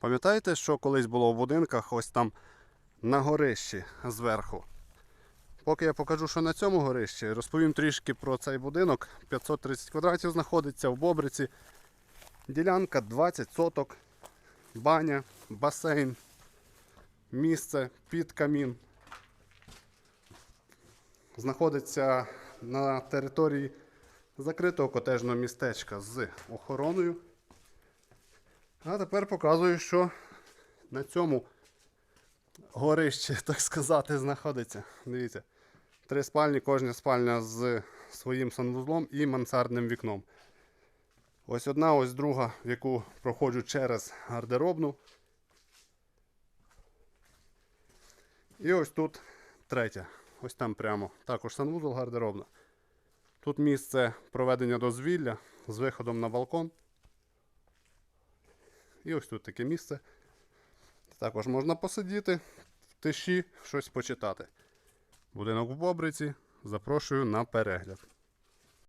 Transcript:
Пам'ятаєте, що колись було в будинках ось там на горищі зверху? Поки я покажу, що на цьому горищі, розповім трішки про цей будинок. 530 квадратів знаходиться в Бобриці. Ділянка 20 соток, баня, басейн, місце під камін. Знаходиться на території закритого котежного містечка з охороною. А тепер показую, що на цьому горищі, так сказати, знаходиться. Дивіться, три спальні, кожна спальня з своїм санвузлом і мансардним вікном. Ось одна, ось друга, в яку проходжу через гардеробну. І ось тут третя. Ось там прямо. Також санвузол гардеробна. Тут місце проведення дозвілля з виходом на балкон. І ось тут таке місце. Також можна посидіти в тиші, щось почитати. Будинок в Бобриці. Запрошую на перегляд.